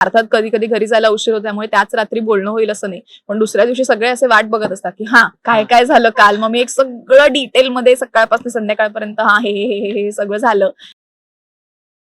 अर्थात कधी कधी घरी जायला उशीर होतो त्यामुळे त्याच रात्री बोलणं होईल असं नाही. पण दुसऱ्या दिवशी सगळे असे वाट बघत असतात की हा काय काय झालं काल? मग मी एक सगळं डिटेलमध्ये सकाळपासून संध्याकाळपर्यंत हा हे हे हे सगळं झालं.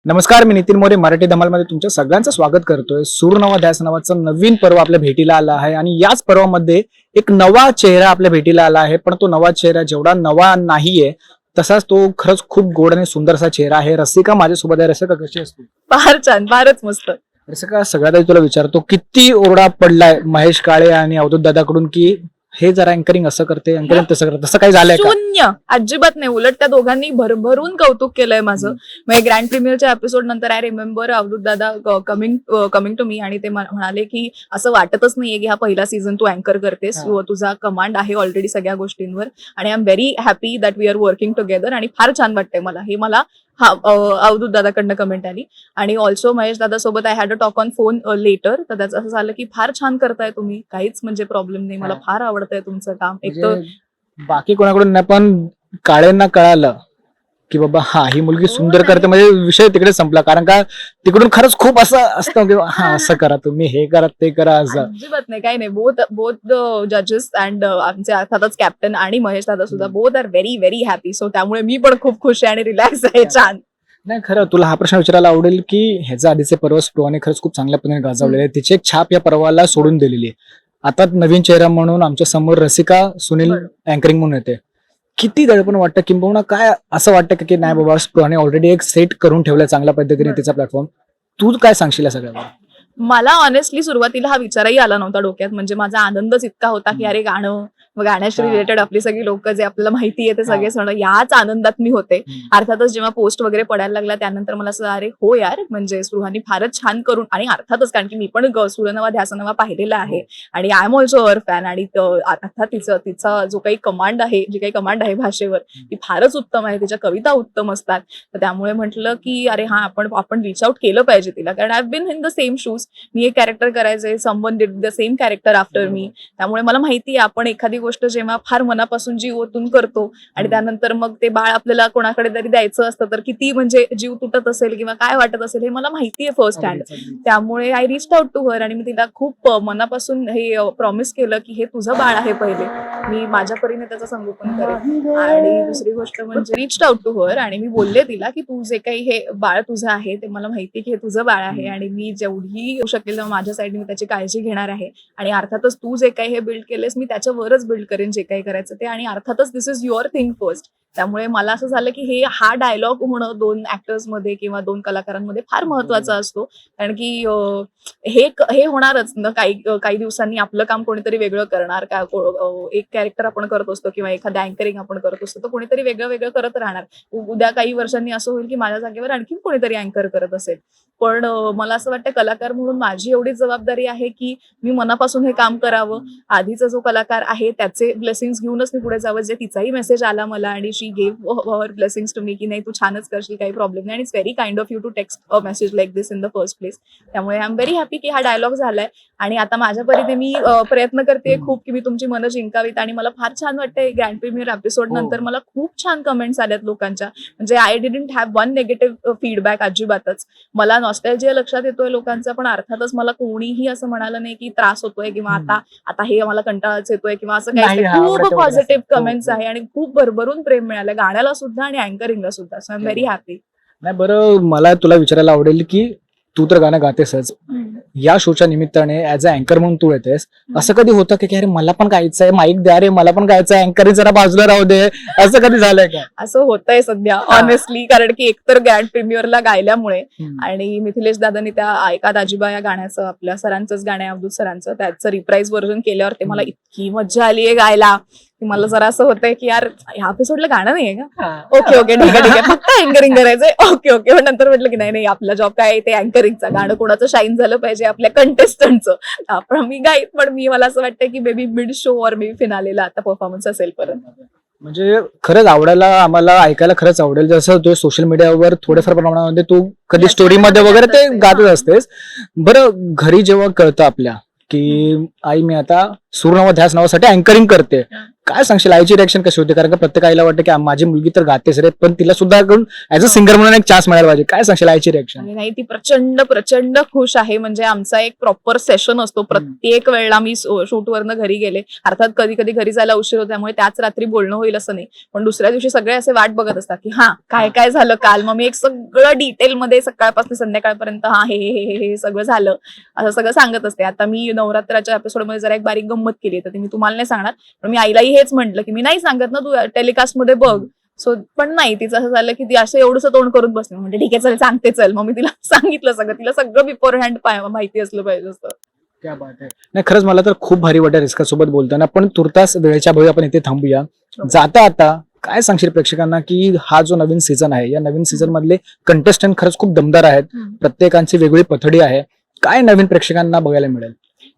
नमस्कार मी नितीन मोरे मराठी धमालमध्ये तुमच्या सगळ्यांचं स्वागत करतोय. सूरनवा ध्यास नावाचं नवीन पर्व आपल्या भेटीला आला आहे आणि याच पर्वामध्ये एक नवा चेहरा आपल्या भेटीला आला आहे. पण तो नवा चेहरा जेवढा नवा नाहीये तसाच तो खरंच खूप गोड आणि सुंदर असा चेहरा आहे. रसिका माझ्यासोबत आहे. रसिका कशी असते फार छान फारच मस्त. रसिका सगळ्यात आधी तुला विचारतो किती ओरडा पडलाय महेश काळे आणि अवधूत दादाकडून की हे जरा अँकरिंग असं करते अँकरिंग तसं करते तसं काही झालंय का? शून्य. अजिबात नाही. उलट त्या दोघांनी भरभरून कौतुक केलंय माझं. मग ग्रँड प्रीमियरच्या एपिसोड नंतर आय रिमेंबर अवधूत दादा कमिंग कमिंग टू मी आणि ते म्ह- म्हणाले की असं वाटतच नाहीये की हा पहिला सीझन तू अँकर करतेस. तुझा कमांड आहे ऑलरेडी सगळ्या गोष्टींवर. आणि I am very happy that we are working together आणि फार छान वाटतंय मला. हे मला हा अवधूत दादाकडनं कमेंट आली. आणि ऑल्सो महेश दादा सोबत I had a talk on phone later तर त्याचं असं झालं की फार छान करताय तुम्ही. काहीच म्हणजे प्रॉब्लेम नाही. मला. फार आवडतंय तुमचं काम. एक तर म्हणजे बाकी कोणाकडून नाही पण काळेंना कळालं. की बाबा हा ही मुलगी सुंदर. करते म्हणजे विषय तिकडे संपला. कारण का तिकडून खरंच खूप असं असतं की हा असं करा तुम्ही हे करा ते करा असं. अजिबात नाही काही नाही. बोथ बोथ जजेस अँड आमचे अर्थातच कॅप्टन आणि महेश दादा सुद्धा. Both are very very happy so त्यामुळे मी पण खूप खुश आहे आणि रिलॅक्स आहे छान. नाही खरं तुला हा प्रश्न विचारायला आवडेल की ह्याचा आधीचे पर्व स्प्रोने खरंच खूप चांगल्या पद्धतीने गाजवलेले आहे तिची एक छाप या पर्वाला सोडून दिलेली आहे. आता नवीन चेहरा म्हणून आमच्यासमोर रसिका सुनील. अँकरिंग म्हणून येते. किती दडपण वाटतं किंबहुना काय असं वाटतं की नाही बाबा स्प्रोने ऑलरेडी एक सेट करून ठेवलाय चांगल्या पद्धतीने. तिचा प्लॅटफॉर्म तू काय सांगशील या सगळ्यावर मला ऑनेस्टली सुरुवातीला हा विचारही आला नव्हता डोक्यात म्हणजे माझा आनंदच इतका होता की. अरे गाणं गाण्याशी हा. रिलेटेड आपली सगळी लोक जे आपल्याला माहिती आहे ते हा. सगळे सण याच आनंदात मी होते. अर्थातच जेव्हा पोस्ट वगैरे पडायला लागला त्यानंतर मला असं अरे हो यार म्हणजे स्पृहानी फारच छान करून आणि अर्थातच कारण की मी पण सुरनवा ध्यासनवा पाहिलेला आहे. आणि I am also our fan आणि त- अर्थात तिचं तिचा जो काही कमांड आहे जी काही कमांड आहे भाषेवर ती फारच उत्तम आहे. तिच्या कविता उत्तम असतात. तर त्यामुळे म्हटलं की अरे हा आपण आपण रिच आउट केलं पाहिजे तिला. कारण I been in the same shoes मी एक कॅरेक्टर करायचे someone did the same character after मी त्यामुळे मला माहिती आहे आपण एखादी गोष्ट जेव्हा फार मनापासून जीव ओतून करतो आणि त्यानंतर मग ते बाळ आपल्याला कोणाकडे तरी द्यायचं असतं तर किती म्हणजे जीव तुटत असेल किंवा काय वाटत असेल हे मला माहिती आहे फर्स्ट हँड त्यामुळे I reach out to her आणि मी तिला खूप मनापासून हे प्रॉमिस केलं की हे तुझं बाळ आहे पहिले. मी माझ्या परीने त्याचं संगोपन करेन. आणि दुसरी गोष्ट म्हणजे रिच आउट टू हर आणि मी बोलले तिला की तू जे काही हे बाळ तुझं आहे ते मला माहिती की हे तुझं बाळ आहे आणि मी जेवढी येऊ शकेल तेव्हा माझ्या साईडने मी त्याची काळजी घेणार आहे. आणि अर्थातच तू जे काही हे बिल्ड केलेस मी त्याच्यावरच बिल्ड करेन जे काही करायचं ते. आणि अर्थातच this is your thing first त्यामुळे मला असं झालं की हे हा डायलॉग होणं दोन ऍक्टर्समध्ये किंवा दोन कलाकारांमध्ये फार महत्त्वाचा असतो. कारण की हे हे होणारच. न काही काही दिवसांनी आपलं काम कोणीतरी वेगळं करणार. का एक कॅरेक्टर आपण करत असतो किंवा एखादं अँकरिंग आपण करत असतो तर कोणीतरी वेगळं वेगळं करत राहणार. उद्या काही वर्षांनी असं होईल की माझ्या जागेवर आणखीन कोणीतरी अँकर करत असेल. पण मला असं वाटतं कलाकार म्हणून माझी एवढी जबाबदारी आहे की मी मनापासून हे काम करावं. आधीचा जो कलाकार आहे त्याचे ब्लेसिंग्स घेऊनच मी पुढे जावं. जे तिचाही मेसेज आला मला आणि she gave her blessings to me की नाही तू छानच करशील काही प्रॉब्लेम नाही. आणि it's very kind of you to text a message like this in the first place त्यामुळे आय एम व्हेरी हॅपी की हा डायलॉग झालाय. आणि आता माझ्या परीने मी प्रयत्न करते खूप की मी तुमची मनं जिंकावीत. आणि मला फार छान वाटतंय ग्रँड प्रीमियर एपिसोड. नंतर मला खूप छान कमेंट्स आल्यात लोकांच्या. म्हणजे I didn't have one negative feedback अजिबातच. मला नॉस्टॅल्जिया लक्षात येतोय लोकांचा पण अर्थातच मला कोणीही असं म्हणालं नाही की त्रास होतोय किंवा. आता आता हे मला कंटाळाच येतोय किंवा असं खूप पॉझिटिव्ह. हो, कमेंट्स हो. आहे आणि खूप भरभरून प्रेम मिळालं. गाण्याला सुद्धा आणि अँकरिंगला सुद्धा. So I am very happy नाही बरं मला तुला विचारायला आवडेल की तू तर गाणं गातेसच. या शोच्या निमित्ताने ऍज अ अँकर म्हणून तू येतेस. असं कधी होतं की अरे मला पण गायचं आहे माईक द्या रे मला पण गायचं आहे अँकर जरा बाजूला राहू दे. असं कधी झालंय का? असं होतंय सध्या ऑनेस्टली कारण की एकतर ग्रँड प्रीमियरला गायल्यामुळे आणि मिथिलेश दादांनी त्या ऐका दाजीबा या गाण्याचं आपल्या सरांचंच गाणं आहे अब्दुल सरांचं त्याचं रिप्राईज व्हर्जन केल्यावर ते मला इतकी मज्जा आली आहे गायला. की मला जरा असं होतंय की यार ह्या एपिसोडला गाणं नाहीये का? ओके ओके ठीक आहे ठीक आहे. फक्त अँकरिंग करायचंय. Okay okay. पण नंतर म्हटलं की नाही नाही आपला जॉब काय आहे ते अँकरिंगचा गाणं कोणाचं शाईन झालं पाहिजे आपल्या कंटेस्टंटचं आपण मी गाईत पण मी मला असं वाटतं की बेबी मिड शो और मी फिनालेला आता परफॉर्मन्स असेल परत. म्हणजे खरंच आवडायला आम्हाला ऐकायला खरंच आवडेल. जसं तू सोशल मीडियावर थोड्याफार प्रमाणामध्ये तू कधी स्टोरी मध्ये वगैरे ते गात गातच असते. असतेस. बरं घरी जेव्हा कळतं आपल्या की आई मी आता सूरनवा ध्यास नावासाठी अँकरिंग करते. काय सांगशील? आईची रिएक्शन कशी होती? कारण का प्रत्येक आईला वाटतं की माझी मुलगी तर गातेच रे पण तिला सुद्धा ऍज अ सिंगर म्हणून एक चान्स मिळायला पाहिजे. काय सांगशील आईची रिएक्शन नाही ती प्रचंड प्रचंड खुश आहे. म्हणजे आमचा एक प्रॉपर सेशन असतो. प्रत्येक वेळेला मी शूट वरनं घरी गेले. अर्थात कधी कधी घरी जायला उशीर होतो. त्यामुळे त्याच रात्री बोलणं होईल असं नाही. पण दुसऱ्या दिवशी सगळे असे वाट बघत असतात की हा काय काय झालं काल? मग मी एक सगळं डिटेलमध्ये सकाळपासून संध्याकाळपर्यंत हा हे हे हे हे हे सगळं झालं. असं सगळं सांगत असते. आता मी नवरात्राच्या एपिसोडमध्ये जरा एक बारीक गंमत केली तर ती मी तुम्हाला नाही सांगणार. पण मी आईलाही हेच म्हटलं की मी नाही सांगत ना तू टेलिकास्टमध्ये बघ. सो पण नाही तिचं असं झालं की ती असं एवढंसं तोंड करून बसते म्हणजे ठीक आहे चल सांगते चल. मग मी तिला सांगितलं सगळं. तिला सगळं बिफोर हँड माहिती असलं पाहिजे असतं. क्या बात आहे. नाही खरंच मला तर खूप भारी वाटतं रिस्का सोबत बोलताना. पण तुर्तास वेळेच्या भावी आपण इथे थांबूया. जाता आता काय सांगशील प्रेक्षकांना की हा जो नवीन सीझन आहे या नवीन सीझन मधले कंटेस्टंट खरंच खूप दमदार आहेत. प्रत्येकांची वेगळी पथडी आहे. काय नवीन प्रेक्षकांना बघायला मिळेल?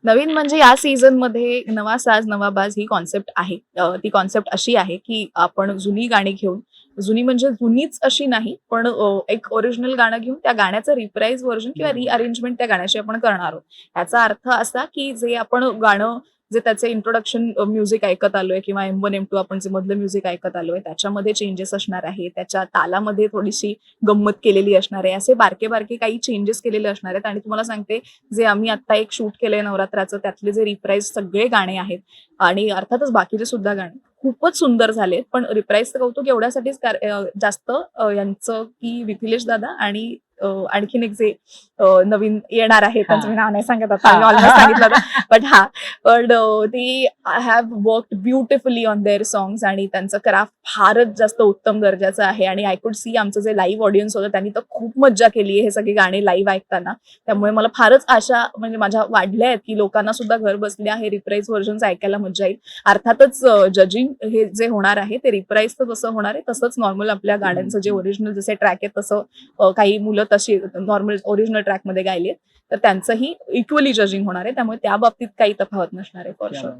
नवीन म्हणजे या सीझनमध्ये नवा साज नवा बाज ही कॉन्सेप्ट आहे. ती कॉन्सेप्ट अशी आहे की आपण जुनी गाणी घेऊन जुनी म्हणजे जुनीच अशी नाही पण एक ओरिजिनल गाणं घेऊन त्या गाण्याचं रिप्राईज व्हर्जन किंवा रिअरेंजमेंट त्या गाण्याची आपण करणार आहोत. याचा अर्थ असा की जे आपण गाणं जे त्याचे इंट्रोडक्शन म्युझिक ऐकत आलोय किंवा एम वन एम टू आपण जे मधलं म्युझिक ऐकत आलोय त्याच्यामध्ये चेंजेस असणार आहे त्याच्या तालामध्ये थोडीशी गंमत केलेली असणार आहे. असे बारके बारके काही चेंजेस केलेले असणार आहेत. आणि तुम्हाला सांगते जे आम्ही आता एक शूट केलंय नवरात्राचं त्यातले जे रिप्राईज सगळे गाणे आहेत. आणि अर्थातच बाकीचे सुद्धा गाणे खूपच सुंदर झाले पण रिप्राईजचं कौतुक एवढ्यासाठीच जास्त यांचं की विथिलेश दादा आणि आणखीन एक जे नवीन येणार आहे त्यांचं मी नाव नाही सांगत आता. ऑलमोस्ट सांगितलं बट हा ती I have work beautifully on their songs आणि त्यांचं क्राफ्ट फारच जास्त उत्तम दर्जाचं आहे. आणि आय कुड सी आमचं जे लाईव्ह ऑडियन्स होतं त्यांनी तर खूप मज्जा केली आहे हे सगळे गाणे लाईव्ह ऐकताना. त्यामुळे मला फारच आशा म्हणजे माझ्या वाढल्या आहेत की लोकांना सुद्धा घर बसल्या हे रिप्राईज व्हर्जन ऐकायला मजा येईल. अर्थातच जजिंग हे जे होणार आहे ते रिप्राईज तर तसं होणार आहे तसंच नॉर्मल आपल्या गाण्यांचं जे ओरिजिनल जसे ट्रॅक आहेत तसं काही मुलं तशी नॉर्मल ओरिजिनल ट्रॅकमध्ये गायली तर त्यांचंही इक्वली जजिंग होणार आहे. त्यामुळे त्या बाबतीत काही तफावत नसणार आहे फॉर शुअर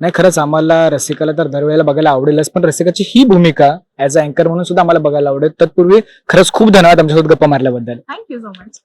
नाही खरंच आम्हाला रसिकाला तर दरवेळेला बघायला आवडेलच. पण रसिकाची ही भूमिका ऍज अ अँकर म्हणून सुद्धा आम्हाला बघायला आवडेल. तत्पूर्वी खरंच खूप धन्यवाद आमच्यासोबत गप्पा मारल्याबद्दल. Thank you so much